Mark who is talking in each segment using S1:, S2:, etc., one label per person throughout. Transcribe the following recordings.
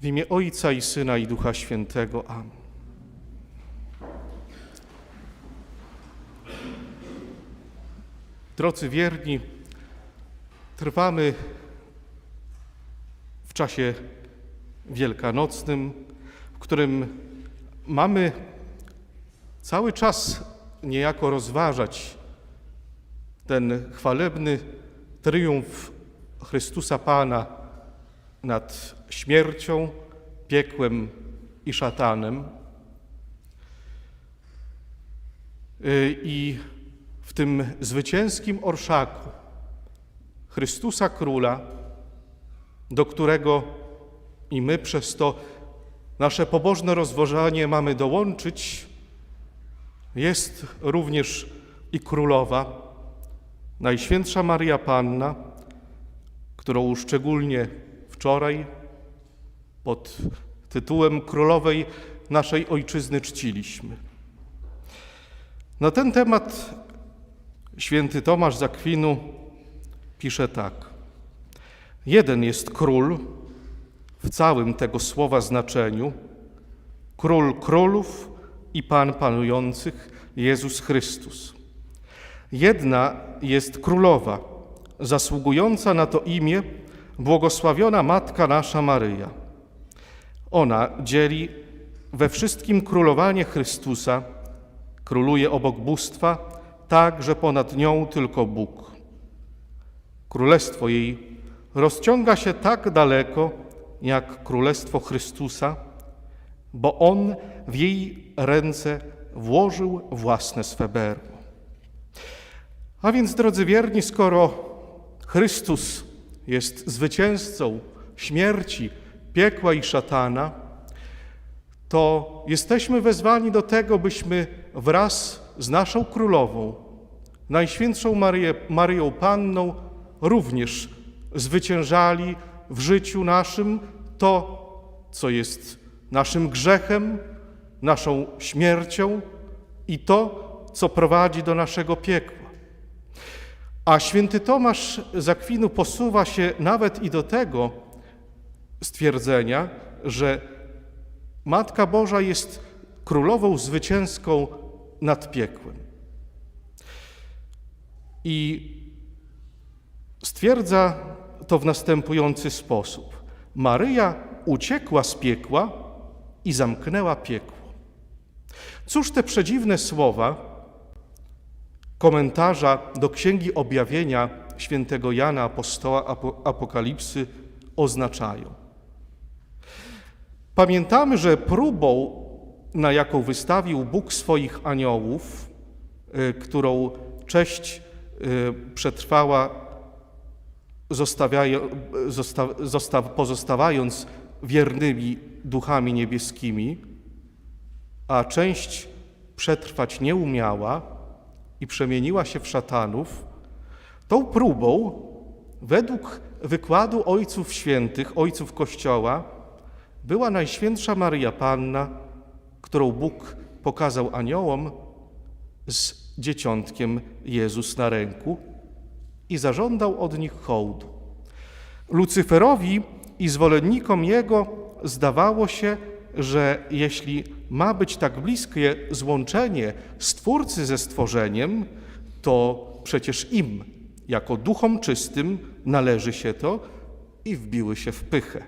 S1: W imię Ojca i Syna i Ducha Świętego. Amen. Drodzy wierni, trwamy w czasie wielkanocnym, w którym mamy cały czas niejako rozważać ten chwalebny triumf Chrystusa Pana nad śmiercią, piekłem i szatanem. Y, I w tym zwycięskim orszaku Chrystusa Króla, do którego i my przez to nasze pobożne rozważanie mamy dołączyć, jest również i Królowa, Najświętsza Maria Panna, którą szczególnie wczoraj pod tytułem Królowej naszej Ojczyzny czciliśmy. Na ten temat święty Tomasz z pisze tak. Jeden jest król w całym tego słowa znaczeniu, król królów i pan panujących, Jezus Chrystus. Jedna jest królowa, zasługująca na to imię, błogosławiona Matka nasza Maryja. Ona dzieli we wszystkim królowanie Chrystusa, króluje obok bóstwa, tak, że ponad nią tylko Bóg. Królestwo jej rozciąga się tak daleko, jak królestwo Chrystusa, bo On w jej ręce włożył własne swe berło. A więc, drodzy wierni, skoro Chrystus jest zwycięzcą śmierci, piekła i szatana, to jesteśmy wezwani do tego, byśmy wraz z naszą królową, Najświętszą Maryję, Maryją Panną, również zwyciężali w życiu naszym to, co jest naszym grzechem, naszą śmiercią i to, co prowadzi do naszego piekła. A święty Tomasz z Akwinu posuwa się nawet i do tego stwierdzenia, że Matka Boża jest królową zwycięską nad piekłem. I stwierdza to w następujący sposób. Maryja uciekła z piekła i zamknęła piekło. Cóż te przedziwne słowa komentarza do Księgi Objawienia świętego Jana Apostoła Apokalipsy oznaczają? Pamiętamy, że próbą, na jaką wystawił Bóg swoich aniołów, y, którą cześć y, przetrwała, pozostawając wiernymi duchami niebieskimi, a część przetrwać nie umiała i przemieniła się w szatanów, tą próbą, według wykładu Ojców Świętych, Ojców Kościoła, była Najświętsza Maryja Panna, którą Bóg pokazał aniołom z dzieciątkiem Jezus na ręku i zażądał od nich hołdu. Lucyferowi i zwolennikom Jego zdawało się, że jeśli ma być tak bliskie złączenie Stwórcy ze stworzeniem, to przecież im, jako duchom czystym, należy się to i wbiły się w pychę.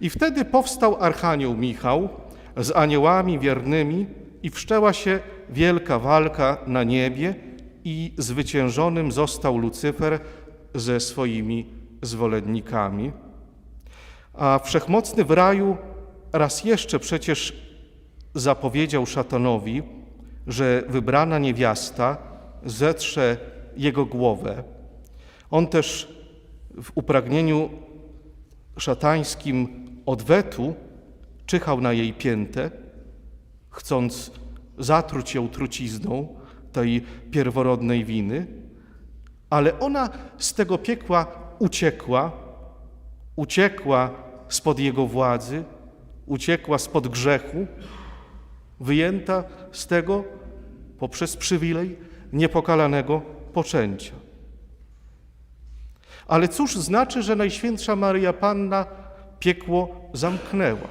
S1: I wtedy powstał Archanioł Michał z aniołami wiernymi i wszczęła się wielka walka na niebie i zwyciężonym został Lucyfer ze swoimi zwolennikami. A Wszechmocny w raju raz jeszcze przecież zapowiedział szatanowi, że wybrana niewiasta zetrze jego głowę. On też w upragnieniu szatańskim odwetu czyhał na jej piętę, chcąc zatruć ją trucizną tej pierworodnej winy, ale ona z tego piekła uciekła, uciekła spod jego władzy, uciekła spod grzechu, wyjęta z tego poprzez przywilej niepokalanego poczęcia. Ale cóż znaczy, że Najświętsza Maryja Panna piekło zamknęła.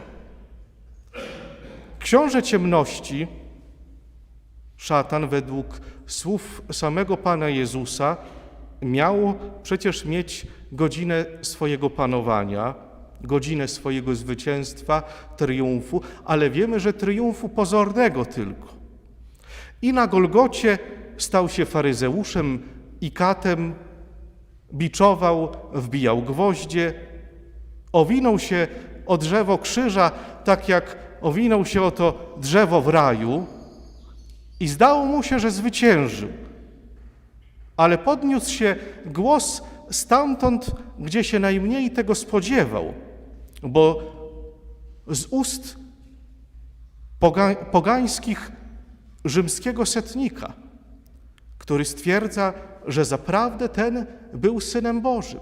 S1: Książę ciemności, szatan, według słów samego Pana Jezusa, miał przecież mieć godzinę swojego panowania, godzinę swojego zwycięstwa, triumfu, ale wiemy, że triumfu pozornego tylko. I na Golgocie stał się faryzeuszem i katem, biczował, wbijał gwoździe, owinął się o drzewo krzyża, tak jak owinął się o to drzewo w raju i zdało mu się, że zwyciężył. Ale podniósł się głos stamtąd, gdzie się najmniej tego spodziewał, bo z ust poga pogańskich rzymskiego setnika, który stwierdza, że zaprawdę ten był Synem Bożym,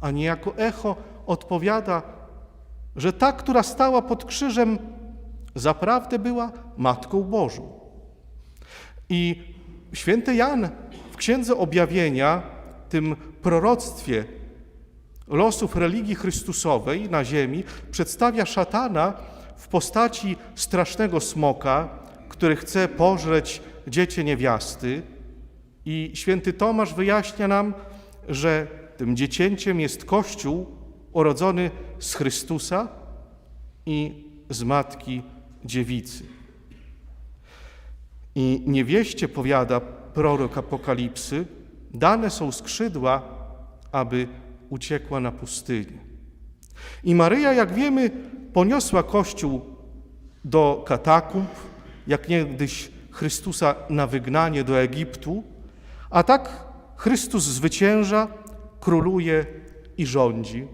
S1: a niejako echo odpowiada, że ta, która stała pod krzyżem, zaprawdę była Matką Bożą. I święty Jan w Księdze Objawienia, tym proroctwie losów religii Chrystusowej na ziemi, przedstawia szatana w postaci strasznego smoka, który chce pożreć dziecię niewiasty. I święty Tomasz wyjaśnia nam, że tym dziecięciem jest Kościół urodzony z Chrystusa i z Matki Dziewicy. I niewieście, powiada prorok Apokalipsy, dane są skrzydła, aby uciekła na pustynię. I Maryja, jak wiemy, poniosła Kościół do katakumb, jak niegdyś Chrystusa na wygnanie do Egiptu, a tak Chrystus zwycięża, króluje i rządzi.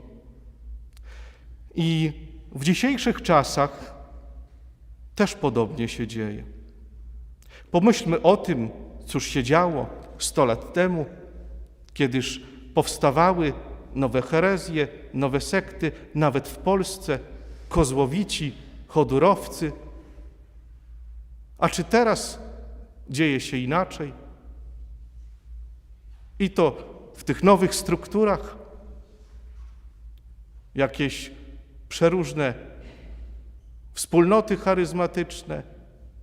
S1: I w dzisiejszych czasach też podobnie się dzieje. Pomyślmy o tym, cóż się działo sto lat temu, kiedyż powstawały nowe herezje, nowe sekty, nawet w Polsce, kozłowici, chodurowcy. A czy teraz dzieje się inaczej? I to w tych nowych strukturach jakieś przeróżne wspólnoty charyzmatyczne,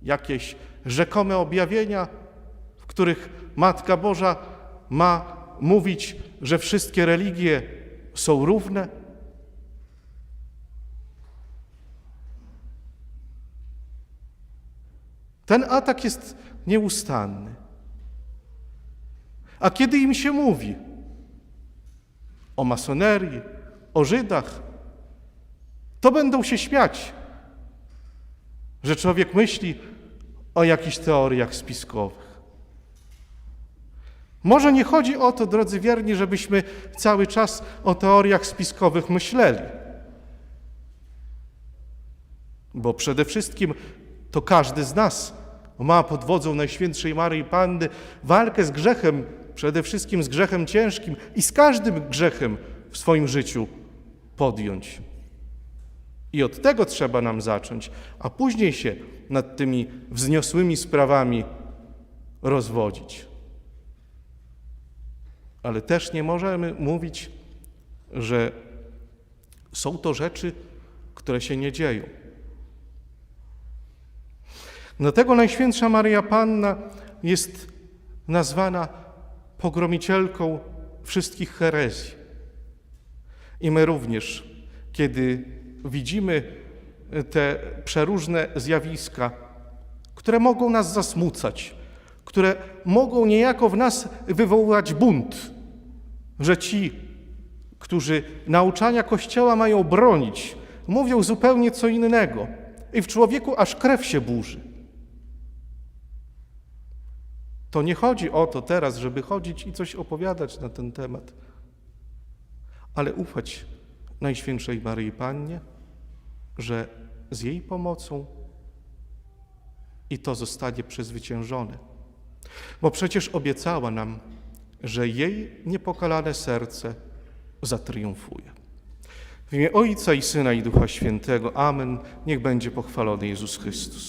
S1: jakieś rzekome objawienia, których Matka Boża ma mówić, że wszystkie religie są równe. Ten atak jest nieustanny. A kiedy im się mówi o masonerii, o Żydach, to będą się śmiać, że człowiek myśli o jakichś teoriach spiskowych. Może nie chodzi o to, drodzy wierni, żebyśmy cały czas o teoriach spiskowych myśleli. Bo przede wszystkim to każdy z nas ma pod wodzą Najświętszej Maryi Panny walkę z grzechem, przede wszystkim z grzechem ciężkim i z każdym grzechem w swoim życiu podjąć. I od tego trzeba nam zacząć, a później się nad tymi wzniosłymi sprawami rozwodzić. Ale też nie możemy mówić, że są to rzeczy, które się nie dzieją. Dlatego Najświętsza Maryja Panna jest nazwana pogromicielką wszystkich herezji. I my również, kiedy widzimy te przeróżne zjawiska, które mogą nas zasmucać, które mogą niejako w nas wywoływać bunt, że ci, którzy nauczania Kościoła mają bronić, mówią zupełnie co innego i w człowieku aż krew się burzy. To nie chodzi o to teraz, żeby chodzić i coś opowiadać na ten temat, ale ufać Najświętszej Maryi Pannie, że z jej pomocą i to zostanie przezwyciężone. Bo przecież obiecała nam, że jej niepokalane serce zatriumfuje. W imię Ojca i Syna i Ducha Świętego. Amen. Niech będzie pochwalony Jezus Chrystus.